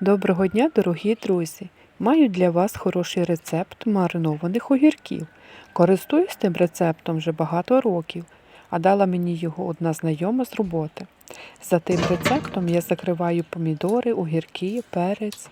Доброго дня, дорогі друзі! Маю для вас хороший рецепт маринованих огірків. Користуюсь тим рецептом вже багато років, а дала мені його одна знайома з роботи. За тим рецептом я закриваю помідори, огірки, перець.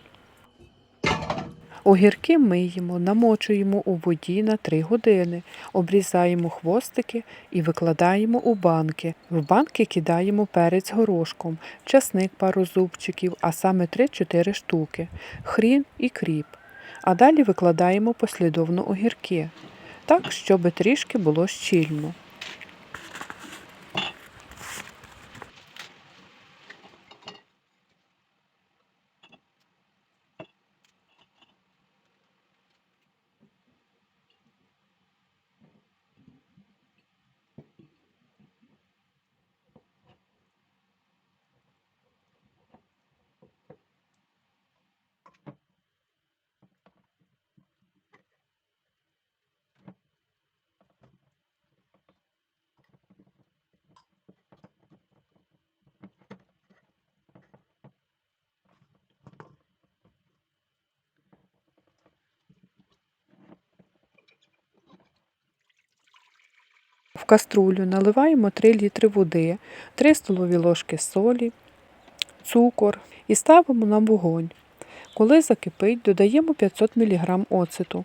Огірки миємо, намочуємо у воді на 3 години, обрізаємо хвостики і викладаємо у банки. В банки кидаємо перець горошком, часник пару зубчиків, а саме 3-4 штуки, хрін і кріп. А далі викладаємо послідовно огірки, так, щоб трішки було щільно. В каструлю наливаємо 3 літри води, 3 столові ложки солі, цукор і ставимо на вогонь. Коли закипить, додаємо 500 мг оцету.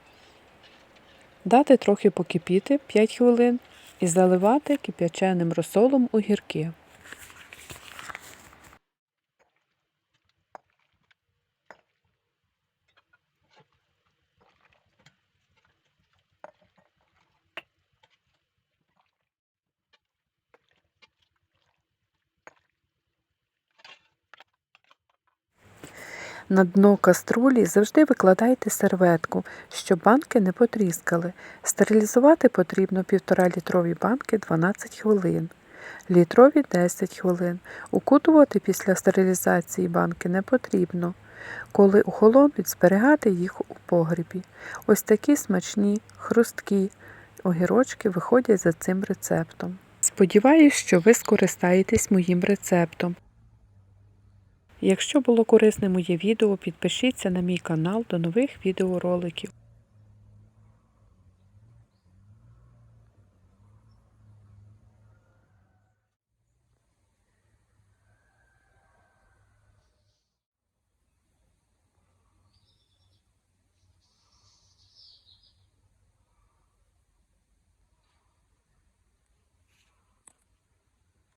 Дати трохи покипіти 5 хвилин і заливати кип'яченим розсолом огірки. На дно каструлі завжди викладайте серветку, щоб банки не потріскали. Стерилізувати потрібно 1,5 літрові банки 12 хвилин, літрові 10 хвилин. Укутувати після стерилізації банки не потрібно. Коли охолонуть, зберігати їх у погрібі. Ось такі смачні, хрусткі огірочки виходять за цим рецептом. Сподіваюсь, що ви скористаєтесь моїм рецептом. Якщо було корисне моє відео, підпишіться на мій канал до нових відеороликів.